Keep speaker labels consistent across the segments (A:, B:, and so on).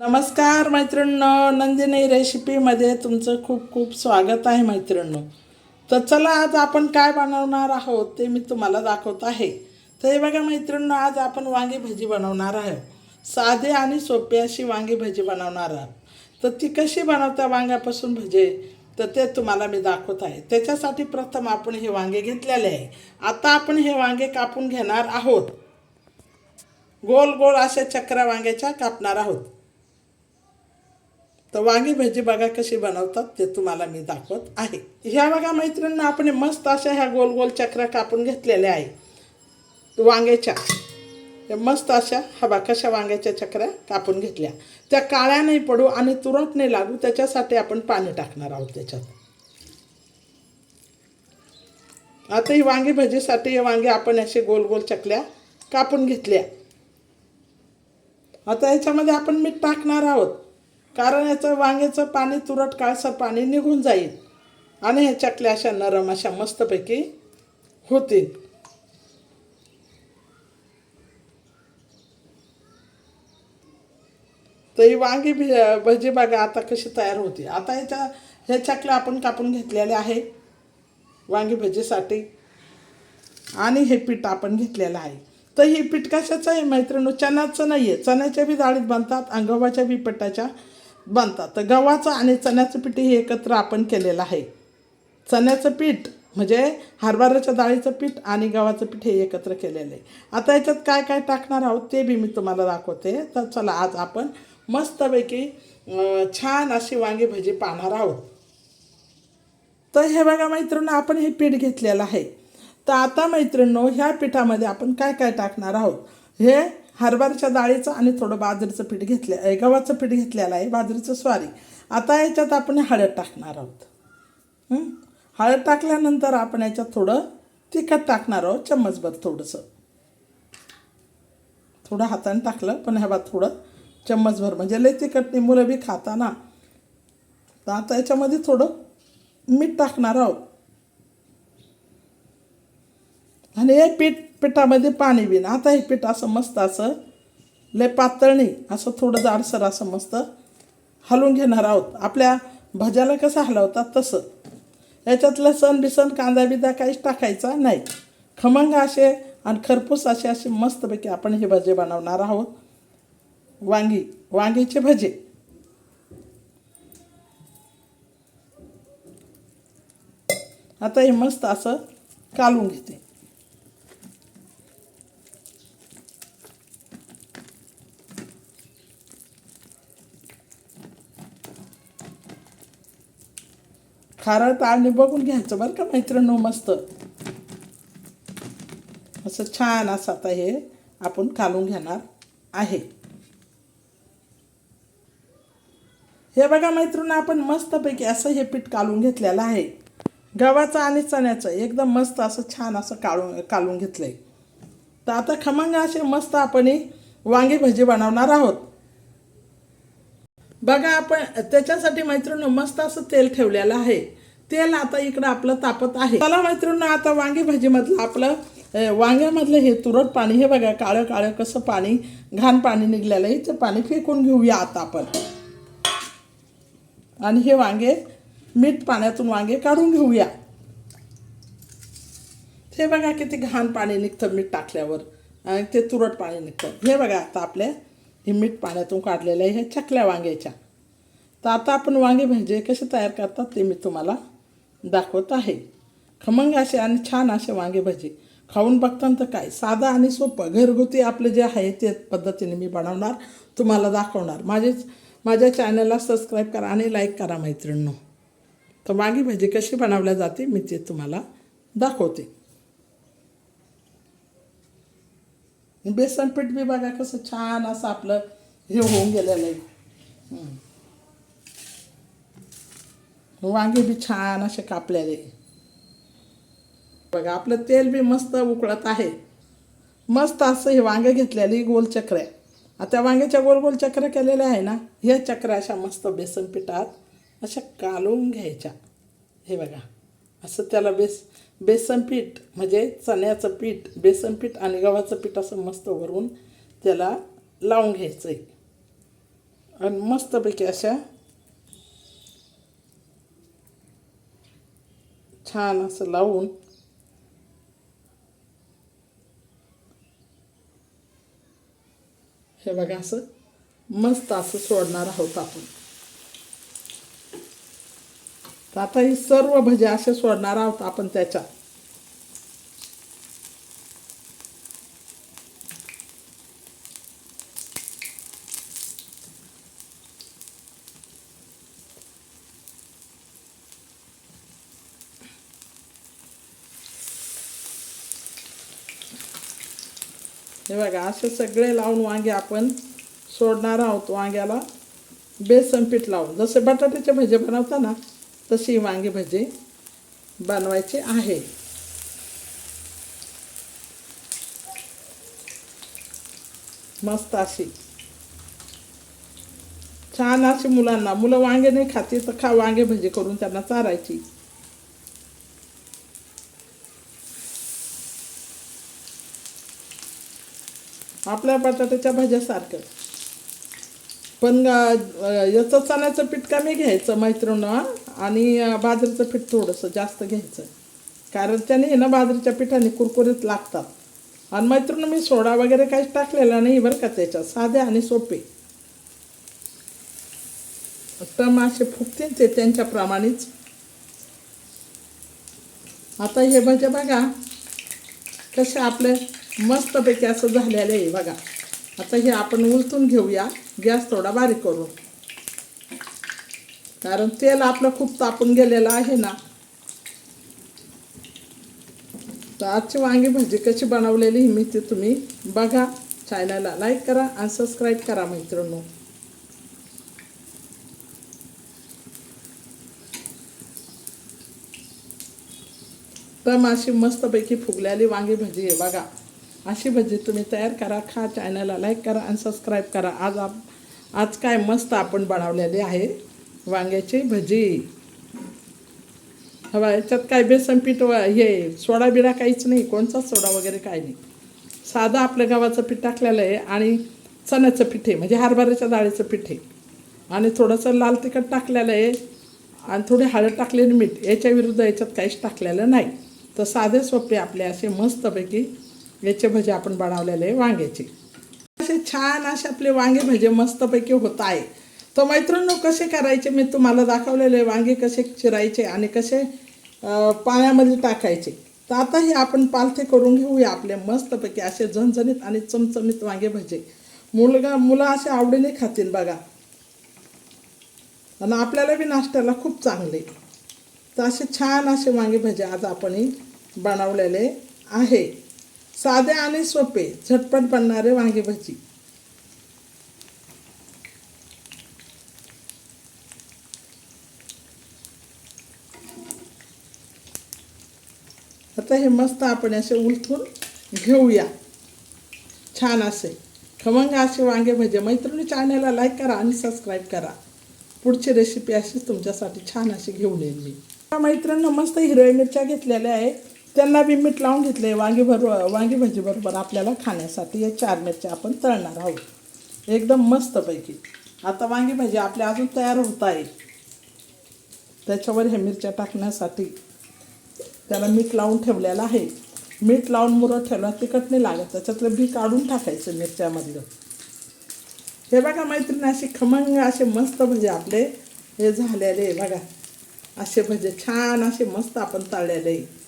A: नमस्कार मैत्रिणींनो नंदिनी रेसिपीमध्ये तुमचं खूप खूप स्वागत आहे मैत्रिणींनो. तर चला आज आपण काय बनवणार आहोत ते मी तुम्हाला दाखवत आहे. तर हे बघा मैत्रिणींनो आज आपण वांगी भजी बनवणार आहोत. साधे आणि सोपी अशी वांगी भजी बनवणार आहोत. तर ती कशी बनवता वांग्यापासून भजे? तर ते तुम्हाला मी दाखवत आहे. त्याच्यासाठी प्रथम आपण हे वांगे घेतलेले आहे. आता आपण हे वांगे कापून घेणार आहोत. गोल गोल अशा चक्रा वांग्याच्या कापणार आहोत. तर वांगी भजी बघा कशी बनवतात ते तुम्हाला मी दाखवत आहे. ह्या बघा मैत्रिणींना आपण मस्त अशा ह्या गोल गोल चक्रा कापून घेतलेल्या आहे. वांग्याच्या. मस्त अशा हवा कशा वांग्याच्या चक्र्या कापून घेतल्या. त्या काळ्या नाही पडू आणि तुरंत नाही लागू त्याच्यासाठी आपण पाणी टाकणार आहोत त्याच्यात. आता ही वांगी भजीसाठी हे वांगे आपण असे गोल गोल चकल्या कापून घेतल्या. आता याच्यामध्ये आपण मीठ टाकणार आहोत. कारण याचं वांग्याचं पाणी तुरट काळसर पाणी निघून जाईल. आणि ह्या चकल्या अशा नरम अशा मस्तपैकी होतील. तर ही वांगी भि भजी बागा आता कशी तयार होती. आता याच्या ह्या चकल्या आपण कापून घेतलेल्या आहे वांगी भजीसाठी. आणि हे पीठ आपण घेतलेलं आहे. तर हे पीठ कशाचं आहे मैत्रिणी चण्याचं नाही आहे चण्याच्या बी डाळीत बनतात आणि बी पिठाच्या बनतात. तर गव्हाचं आणि चण्याचं पीठ हे एकत्र आपण केलेलं आहे. चण्याचं पीठ म्हणजे हरभऱ्याच्या डाळीचं पीठ आणि गव्हाचं पीठ हे एकत्र केलेलं आहे. आता याच्यात काय काय टाकणार आहोत ते बी मी तुम्हाला दाखवते. तर चला आज आपण मस्तपैकी छान अशी वांगी भजी पाहणार आहोत. तर हे बघा मैत्रिणी आपण हे पीठ घेतलेलं आहे. तर आता मैत्रिणींनो ह्या पिठामध्ये आपण काय काय टाकणार आहोत? हे हरभऱ्याच्या डाळीचं आणि थोडं बाजरीचं पीठ घेतले गव्हाचं पीठ घेतलेलं आहे बाजरीचं स्वारी. आता याच्यात आपण हळद टाकणार आहोत. हळद टाकल्यानंतर आपण याच्यात थोडं तिखट टाकणार आहोत चम्मचभर थोडंसं. थोडं हाताने टाकलं पण ह्या बात थोडं चम्मचभर. म्हणजे लय तिखट नाही मुलं बी खाता ना तर आता याच्यामध्ये थोडं मीठ टाकणार आहोत. आणि हे पीठ पिठामध्ये पाणी बिन आता हे पीठ असं मस्त असं लय पातळ नाही. असं थोडं जाडसर असं मस्त हलवून घेणार आहोत. आपल्या भज्याला कसं हलवतात तसं. याच्यातलं सण बिसन कांदा बिदा काहीच टाकायचा नाही. खमंग असे आणि खरपूस असे असे मस्तपैकी आपण हे भजे बनवणार आहोत. वांगी वांगीचे भजे. आता हे मस्त असं कालून घेते. खारट आणि बघून घ्यायचं बरं का मैत्रिणी मस्त. असं छान असं आता हे आपण कालून घेणार आहे. हे बघा मैत्रिणी आपण मस्तपैकी असं हे पीठ कालून घेतलेलं आहे. गव्हाचं आणि चण्याचं एकदम मस्त असं छान असं काढून कालून घेतलं आहे तर आता खमंग असे मस्त आपण वांगे वांगी भजी बनवणार आहोत. बघा आपण त्याच्यासाठी मैत्रिणी मस्त असं तेल ठेवलेलं आहे. तेल आता इकडं आपलं तापत आहे. चला मैत्रिणी आता वांगी भाजीमधलं आपलं वांग्यामधलं हे तुरट पाणी हे बघा काळं काळं कसं पाणी घाण पाणी निघलेलं आहे. ते पाणी फेकून घेऊया आता आपण. आणि हे वांगे मीठ पाण्यातून वांगे काढून घेऊया. हे बघा किती घाण पाणी निघतं मीठ टाकल्यावर. आणि ते तुरट पाणी निघतं. हे बघा आता आपल्या हे मीठ पाण्यातून काढलेलं आहे हे चकल्या वांग्याच्या. तर आता आपण वांगे भाजी कसे तयार करतात ते मी तुम्हाला दाखवत आहे. खमंग असे आणि छान असे वांगे भजे. खाऊन बघताना तर काय? साधं आणि सोपं. घरगुती आपलं जे आहे ते पद्धतीने मी बनवणार तुम्हाला दाखवणार. माझेच माझ्या चॅनलला सबस्क्राईब करा आणि लाईक करा मैत्रिणींनो. तर वांगी भजी कशी बनवल्या जाते मी ते तुम्हाला दाखवते. बेसन पीठ बी बघा कसं छान असं आपलं हे होऊन गेलेलं आहे. वांगे बी छान असे कापलेले. बघा आपलं तेल बी मस्त उकळत आहे. मस्त असं हे वांगे घेतलेली गोल चक्र्या आता वांग्याच्या गोल गोल चक्र्या केलेल्या आहे ना ह्या चक्र्या अशा मस्त बेसन पिठात अशा कालवून घ्यायच्या. हे बघा असं त्याला बेस बेसन पीठ म्हणजे चण्याचं पीठ बेसन पीठ आणि गव्हाचं पीठ असं मस्त वरून त्याला लावून घ्यायचं आहे आणि मस्तपैकी अशा छान असं लावून. हे बघा असं मस्त असं सोडणार आहोत आपण. तर आता ही सर्व भजे असे सोडणार आहोत आपण त्याच्यात. हे बघा असे सगळे लावून वांगे आपण सोडणार आहोत वांग्याला. बेसन पीठ लावून. जसे बटाट्याचे भजे बनवता ना तशी वांगे भजे बनवायचे आहे. मस्त अशी. छान अशी मुलांना. मुलं वांगे नाही खाती तर खा वांगे भजी करून त्यांना चारायची. आपल्या बटाट्याच्या भाज्यासारखं पण याचं चण्याचं पीठ कमी घ्यायचं मैत्रिण आणि बाजरीचं पीठ थोडंसं जास्त घ्यायचं. कारण त्याने हे ना बाजरीच्या पिठाने कुरकुरीत लागतात. आणि मैत्रिण मी सोडा वगैरे काहीच टाकलेला नाही बरं का त्याच्यात. साधे आणि सोपे. टम असे फुगतील ते त्यांच्याप्रमाणेच. आता हे भाज्या बघा कसे आपले मस्तपैकी असं झालेलं आहे बघा. आता हे आपण उलतून घेऊया. गॅस थोडा बारीक करून कारण तेल आपलं खूप तापून गेलेलं आहे ना. तर आजची वांगी भाजी कशी बनवलेली मी ती तुम्ही बघा. चॅनलला लाईक करा आणि सबस्क्राईब करा मैत्रिणी तर अशी मस्तपैकी फुगलेली वांगी भजी आहे बघा. अशी भजी तुम्ही तयार करा खा चॅनलला लाईक करा आणि सबस्क्राईब करा. आज आप आज काय मस्त आपण बनवलेली आहे वांग्याची भजी. हवा याच्यात काय बेसन पीठ व हे सोडा बिडा काहीच नाही. कोणचा सोडा वगैरे काही नाही. साधं आपलं गव्हाचं पीठ टाकलेलं आहे आणि चण्याचं पीठ आहे म्हणजे हरभऱ्याच्या डाळीचं पीठ आहे. आणि थोडंसं लाल तिखट टाकलेलं आहे आणि थोडी हळद टाकलेली मीठ. याच्या विरुद्ध याच्यात काहीच टाकलेलं नाही. तर साधे सोपे आपले असे मस्तपैकी याचे भजे आपण बनवलेले आहे वांग्याचे. असे छान असे आपले वांगे भजे मस्तपैकी होत आहे. तर मैत्रिणी कसे करायचे? मी तुम्हाला दाखवलेले वांगे कसे चिरायचे आणि कसे पाण्यामध्ये टाकायचे. तर आता हे आपण पालथे करून घेऊया आपले मस्तपैकी असे झणझणीत आणि चमचमीत वांगे भजे. मुलगा मुलं असे आवडीने खातील बघा. आणि आपल्याला बी नाश्त्याला खूप चांगले. तर असे छान असे वांगे भजे आज आपण बनवलेले आहे. साधे आणि सोपे झटपट बनणारे वांगे भजी. आता हे मस्त आपण असे उलथून घेऊया. छान असे. खमंग असे वांगे भजे. मैत्रिणी चॅनलला लाईक करा आणि सबस्क्राईब करा. पुढची रेसिपी अशीच तुमच्यासाठी छान अशी घेऊन येईल मी. त्या मैत्रिणीनं मस्त हिरव्या मिरच्या घेतलेल्या आहेत. त्यांना बी मीठ लावून घेतले वांगी भर वांगी भजीबरोबर आपल्याला खाण्यासाठी. या चार मिरच्या आपण तळणार आहोत. एकदम मस्तपैकी. आता वांगी भाजी आपल्या अजून तयार होत आहे त्याच्यावर ह्या मिरच्या टाकण्यासाठी त्याला मीठ लावून ठेवलेलं आहे. मीठ लावून मुरत ठेवला तिखट नाही लागत. त्याच्यातलं बी काढून टाकायचं मिरच्यामधलं. हे बघा मैत्रिणी असे खमंग असे मस्त भजे आपले हे झालेले बघा. असे भजे छान असे मस्त आपण तळलेले आहे.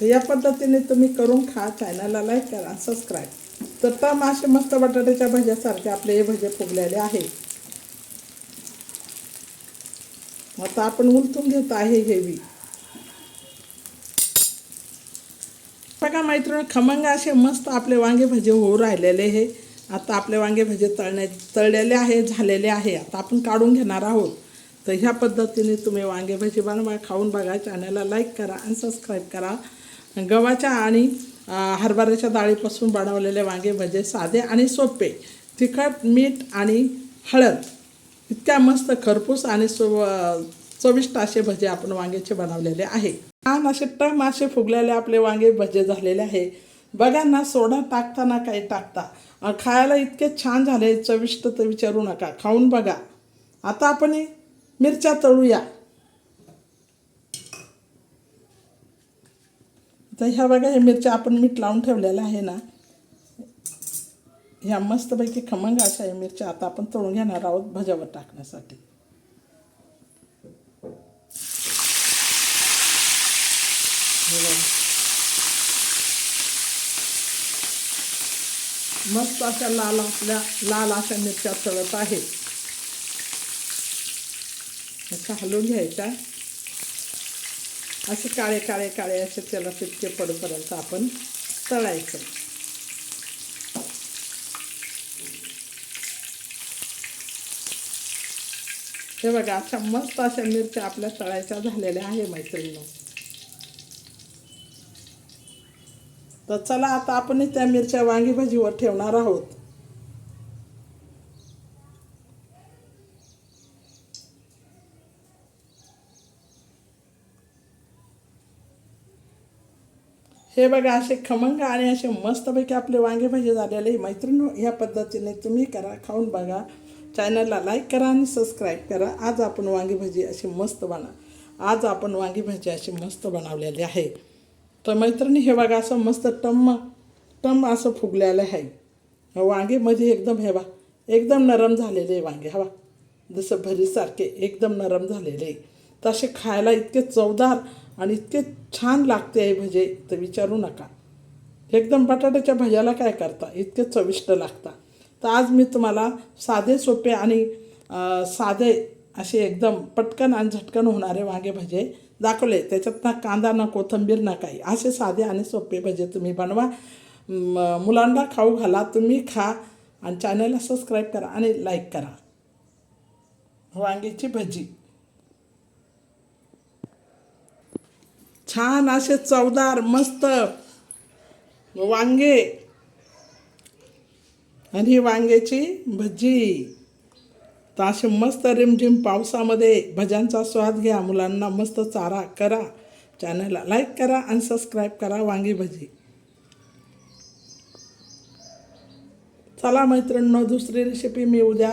A: तर या पद्धतीने तुम्ही करून खा चॅनलला लाईक करा सबस्क्राईब. तर टम असे मस्त बटाट्याच्या भज्यासारखे आपले हे भजे फुगलेले आहे. आता आपण उलथून घेत आहे हेवी बघा मैत्रिणी खमंग असे मस्त आपले वांगे भजे होऊ राहिलेले हे. आता आपले वांगे भजे तळण्या तळलेले आहे झालेले आहे. आता आपण काढून घेणार आहोत. तर ह्या पद्धतीने तुम्ही वांगे भजी बनवा खाऊन बघा चॅनलला लाईक करा आणि सबस्क्राईब करा. गव्हाच्या आणि हरभऱ्याच्या डाळीपासून बनवलेले वांगे भजे साधे आणि सोपे. तिखट मीठ आणि हळद. इतक्या मस्त खरपूस आणि सो चविष्ट असे भजे आपण वांग्याचे बनवलेले आहे. छान असे टम असे फुगलेले आपले वांगे भजे झालेले आहे. बघा ना सोडा टाकताना काही टाकता. खायला इतके छान झाले चविष्ट तर विचारू नका. खाऊन बघा. आता आपण हे मिरच्या तळूया. तर ह्या बघा हे मिरच्या आपण मीठ लावून ठेवलेल्या आहे ना. ह्या मस्तपैकी खमंग अशा या मिरच्या आता आपण तळून घेणार आहोत भज्यावर टाकण्यासाठी. मस्त अशा लाल आपल्या लाल अशा मिरच्या तळत आहेत ह्याच्या हलवून घ्यायच्या. असे काळे काळे काळे असे त्याला तितके पडूपर्यंत आपण तळायचं. हे बघा अशा मस्त अशा मिरच्या आपल्या तळायच्या झालेल्या आहे मैत्रिणी तर चला आता आपण त्या मिरच्या वांगी भाजीवर ठेवणार आहोत. हे बघा असे खमंग आणि असे मस्तपैकी आपले वांगे भाजी झालेले मैत्रिणी ह्या पद्धतीने तुम्ही करा खाऊन बघा. चॅनलला लाईक करा आणि सबस्क्राईब करा. आज आपण वांगी भाजी अशी मस्त बना आज आपण वांगी भाजी अशी मस्त बनवलेली आहे. तर मैत्रिणी हे बघा असं मस्त टम्म टम असं फुगलेलं आहे. वांगेमध्ये एकदम हे बा एकदम नरम झालेले वांगे. हवा जसं भरीसारखे एकदम नरम झालेले तसे खायला इतके चवदार आणि इतके छान लागते आहे भजे तर विचारू नका. एकदम बटाट्याच्या भज्याला काय करता? इतके चविष्ट लागता. तर आज मी तुम्हाला साधे सोपे आणि साधे असे एकदम पटकन आणि झटकन होणारे वांगे भजे दाखवले. त्याच्यात ना कांदा ना कोथिंबीर ना काही. असे साधे आणि सोपे भजे तुम्ही बनवा. मुलांना खाऊ घाला तुम्ही खा आणि चॅनलला सबस्क्राईब करा आणि लाईक करा. वांग्याची भजी. छान असे चवदार मस्त. वांगे. आणि ही वांग्याची भजी. तर असे मस्त रिमझिम पावसामध्ये भज्यांचा स्वाद घ्या. मुलांना मस्त चारा करा. चॅनलला लाईक करा आणि सबस्क्राईब करा वांगी भजी. चला मैत्रिणींनो दुसरी रेसिपी मी उद्या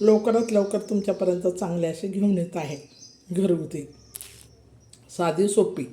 A: लवकरात लवकर तुमच्यापर्यंत चांगले अशी घेऊन येत आहे. घरगुती. साधी सोपी.